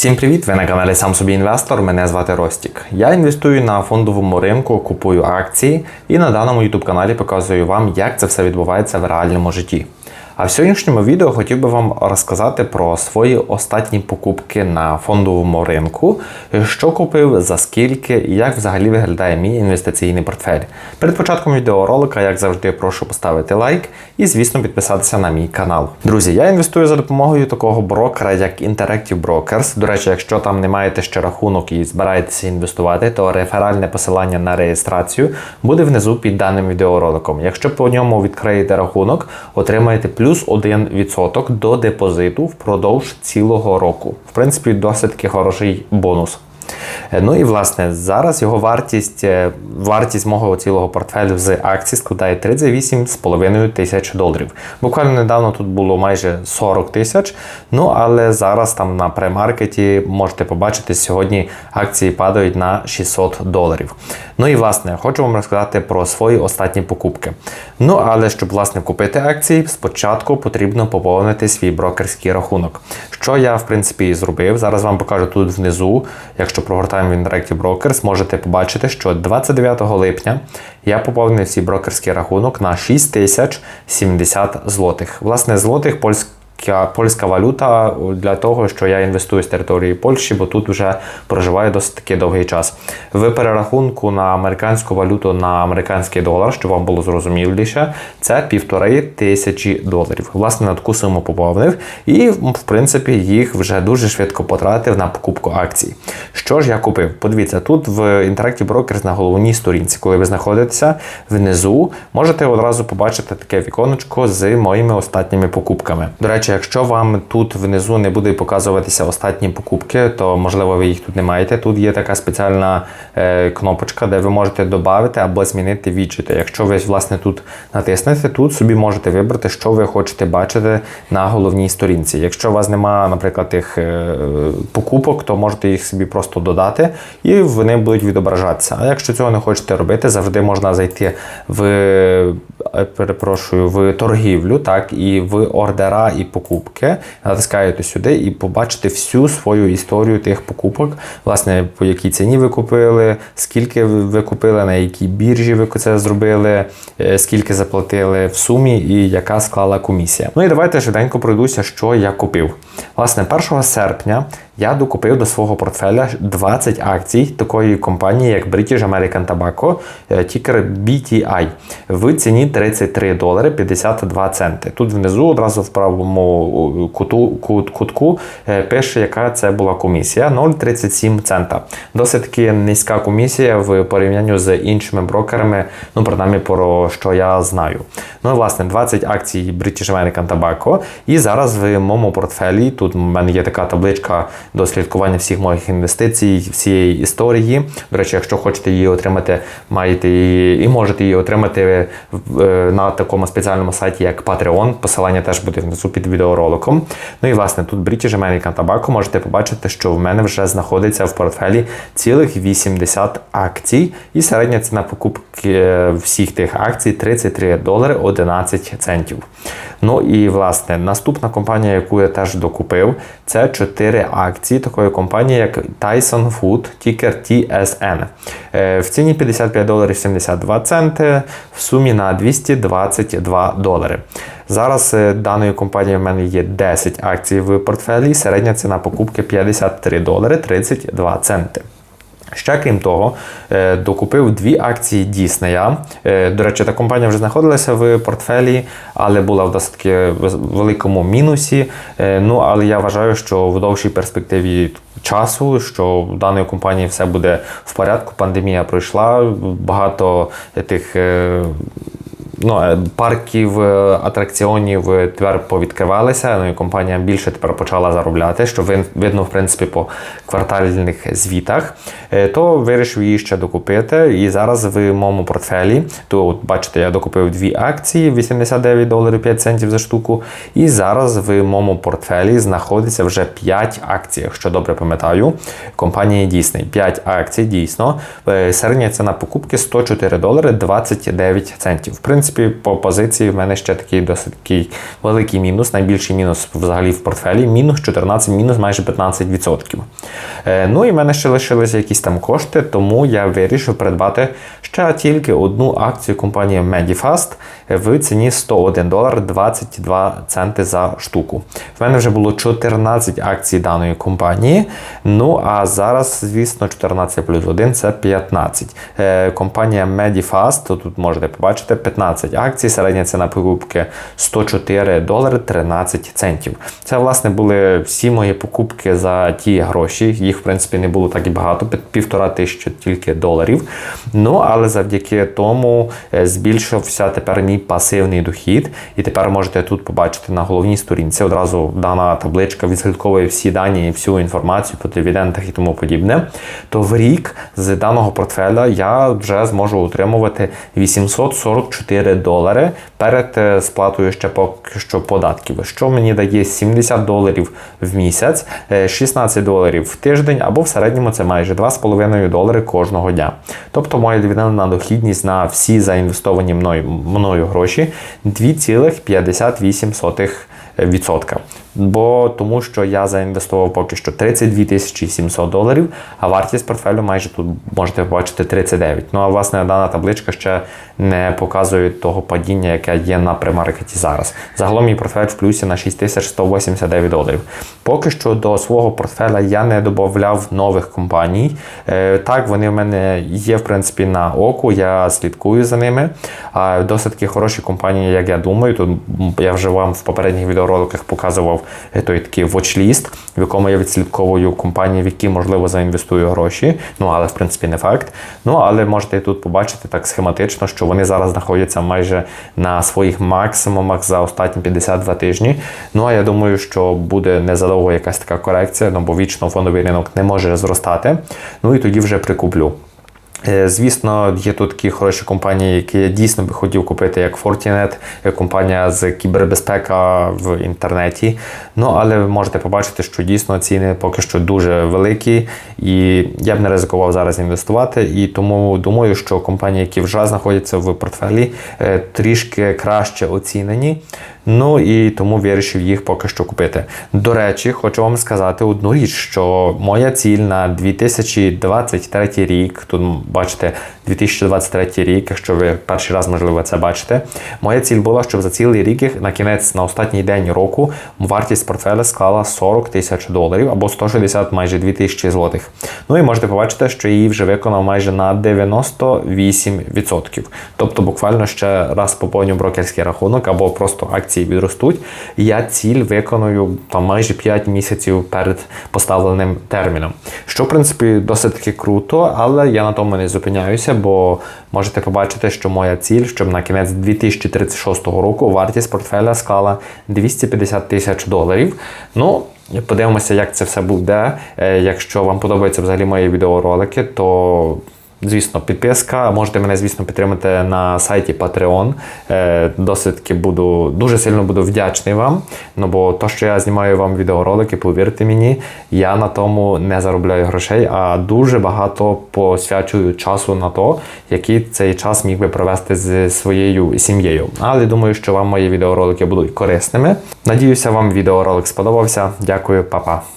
Всім привіт! Ви на каналі Сам собі інвестор. Мене звати Ростік. Я інвестую на фондовому ринку, купую акції і на даному YouTube каналі показую вам, як це все відбувається в реальному житті. А в сьогоднішньому відео хотів би вам розказати про свої останні покупки на фондовому ринку, що купив, за скільки і як взагалі виглядає мій інвестиційний портфель. Перед початком відеоролика, як завжди, прошу поставити лайк і, звісно, підписатися на мій канал. Друзі, я інвестую за допомогою такого брокера, як Interactive Brokers. До речі, якщо там не маєте ще рахунок і збираєтеся інвестувати, то реферальне посилання на реєстрацію буде внизу під даним відеороликом. Якщо по ньому відкриєте рахунок, отримаєте плюс плюс 1% до депозиту впродовж цілого року. В принципі, досить таки хороший бонус. Е, ну і власне зараз його вартість е, вартість мого цілого портфелю з акцій складає 38,5 тисяч доларів. Буквально недавно тут було майже 40 тисяч. Ну але зараз там на премаркеті можете побачити, сьогодні акції падають на 600 доларів. Ну і власне хочу вам розказати про свої останні покупки. Ну але щоб власне купити акції, спочатку потрібно поповнити свій брокерський рахунок. Що я в принципі і зробив. Зараз вам покажу тут внизу, якщо прогортаю в Interactive Brokers, можете побачити, що 29 липня я поповнив свій брокерський рахунок на 6070 злотих. Власне, злотих польських польська валюта для того, що я інвестую з території Польщі, бо тут вже проживаю досить таки довгий час. В перерахунку на американську валюту на американський долар, щоб вам було зрозуміліше, це півтори тисячі доларів. Власне, на таку суму поповнив і, в принципі, їх вже дуже швидко потратив на покупку акцій. Що ж я купив? Подивіться, тут в Interactive Brokers на головній сторінці, коли ви знаходитеся внизу, можете одразу побачити таке віконечко з моїми останніми покупками. До речі, речі, якщо вам тут внизу не буде показуватися останні покупки, то можливо ви їх тут не маєте. Тут є така спеціальна е, кнопочка, де ви можете додати або змінити відчити. Якщо ви власне тут натиснете, тут собі можете вибрати, що ви хочете бачити на головній сторінці. Якщо у вас немає, наприклад, тих е, покупок, то можете їх собі просто додати і вони будуть відображатися. А якщо цього не хочете робити, завжди можна зайти в е, перепрошую в торгівлю, так і в ордера і покупки покупки, натискаєте сюди і побачите всю свою історію тих покупок, власне, по якій ціні ви купили, скільки ви купили, на якій біржі ви це зробили, е, скільки заплатили в сумі і яка склала комісія. Ну і давайте швиденько пройдуся, що я купив. Власне, 1 серпня я докупив до свого портфеля 20 акцій такої компанії, як British American Tobacco, е, тікер BTI в ціні 33 долари 52 центи. Тут внизу одразу в правому куту, кут, кутку е, пише, яка це була комісія 0,37 цента. Досить таки низька комісія в порівнянні з іншими брокерами, ну, принаймні, про що я знаю. Ну, власне, 20 акцій British American Tobacco. І зараз в моєму портфелі тут в мене є така табличка до слідкування всіх моїх інвестицій, всієї історії. До речі, якщо хочете її отримати, маєте її і можете її отримати е, на такому спеціальному сайті, як Patreon. Посилання теж буде внизу під відеороликом. Ну і власне тут British American Tobacco можете побачити, що в мене вже знаходиться в портфелі цілих 80 акцій, і середня ціна покупки е, всіх тих акцій 33 долари 11 центів. Ну і власне наступна компанія, яку я теж докупив, це 4 акції такої компанії, як Tyson Food, тікер TSN. Е, в ціні 55 доларів 72 центи, в сумі на 222 долари. Зараз е, даної компанії в мене є 10 акцій в портфелі, середня ціна покупки 53 долари 32 центи. Ще крім того, е, докупив дві акції Діснея. Е, до речі, та компанія вже знаходилася в портфелі, але була в досить великому мінусі. Ну, але я вважаю, що в довшій перспективі часу, що в даної компанії все буде в порядку. Пандемія пройшла, багато тих ну, е, парків е, атракціонів е, тепер повідкривалися. Ну і компанія більше тепер почала заробляти, що видно, в принципі, по квартальних звітах. То вирішив її ще докупити. І зараз в моєму портфелі, то от, бачите, я докупив дві акції 89 доларів 5 центів за штуку. І зараз в моєму портфелі знаходиться вже 5 акцій, якщо добре пам'ятаю, компанії Disney. 5 акцій дійсно. Середня ціна покупки 104 долари 29 центів. В принципі, принципі, по позиції в мене ще такий досить великий мінус, найбільший мінус взагалі в портфелі. Мінус 14, мінус майже 15%. Е, ну і в мене ще лишилися якісь там кошти, тому я вирішив придбати ще тільки одну акцію компанії Medifast в ціні 101 долар 22 центи за штуку. В мене вже було 14 акцій даної компанії. Ну а зараз, звісно, 14 плюс 1 це 15. Е, компанія Medifast, тут можете побачити 15 акцій, середня ціна покупки 104 долари 13 центів. Це, власне, були всі мої покупки за ті гроші. Їх, в принципі, не було так і багато, півтора тисячі тільки доларів. Ну, але завдяки тому е, збільшився тепер мій пасивний дохід. І тепер можете тут побачити на головній сторінці одразу дана табличка відслідковує всі дані і всю інформацію по дивідендах і тому подібне. То в рік з даного портфеля я вже зможу отримувати 844 долари перед е, сплатою ще поки що податків, що мені дає 70 доларів в місяць, е, 16 доларів в тиждень, або в середньому це майже 2,5 долари кожного дня. Тобто моя дивідендна дохідність на всі заінвестовані мною, мною гроші 2,58%. Бо тому, що я заінвестував поки що 32 тисячі 700 доларів, а вартість портфелю майже тут можете побачити 39. Ну а власне дана табличка ще не показує того падіння, яке є на премаркеті зараз. Загалом мій портфель в плюсі на 6189 доларів. Поки що до свого портфеля я не додавав нових компаній. Е, Так, вони в мене є в принципі на оку, я слідкую за ними. А досить таки хороші компанії, як я думаю. Тут я вже вам в попередніх відеороликах показував е, той такий watchlist, в якому я відслідковую компанії, в які можливо заінвестую гроші. Ну але в принципі не факт. Ну але можете тут побачити так схематично, що вони зараз знаходяться майже на своїх максимумах за останні 52 тижні. Ну а я думаю, що буде незадовго якась така корекція, ну бо вічно фондовий ринок не може зростати. Ну і тоді вже прикуплю. Е, Звісно, є тут такі хороші компанії, які я дійсно би хотів купити, як Fortinet, як компанія з кібербезпека в інтернеті. Ну, але ви можете побачити, що дійсно ціни поки що дуже великі, і я б не ризикував зараз інвестувати. І тому думаю, що компанії, які вже знаходяться в портфелі, е, трішки краще оцінені. Ну і тому вирішив їх поки що купити. До речі, хочу вам сказати одну річ, що моя ціль на 2023 рік, тут бачите, 2023 рік, якщо ви перший раз, можливо, це бачите. Моя ціль була, щоб за цілий рік на кінець, на останній день року, вартість портфеля склала 40 тисяч доларів або 160 майже 2 тисячі злотих. Ну і можете побачити, що її вже виконав майже на 98%. Тобто, буквально ще раз поповню брокерський рахунок або просто акції відростуть. Я ціль виконую там майже 5 місяців перед поставленим терміном. Що, в принципі, досить таки круто, але я на тому не зупиняюся, бо можете побачити, що моя ціль, щоб на кінець 2036 року вартість портфеля склала 250 тисяч доларів. Ну, подивимося, як це все буде. Е, Якщо вам подобаються взагалі мої відеоролики, то Звісно, підписка. Можете мене, звісно, підтримати на сайті Patreon. Е, Досить буду дуже сильно буду вдячний вам. Ну бо то, що я знімаю вам відеоролики, повірте мені, я на тому не заробляю грошей, а дуже багато посвячую часу на то, який цей час міг би провести з своєю сім'єю. Але думаю, що вам мої відеоролики будуть корисними. Надіюся, вам відеоролик сподобався. Дякую, па-па.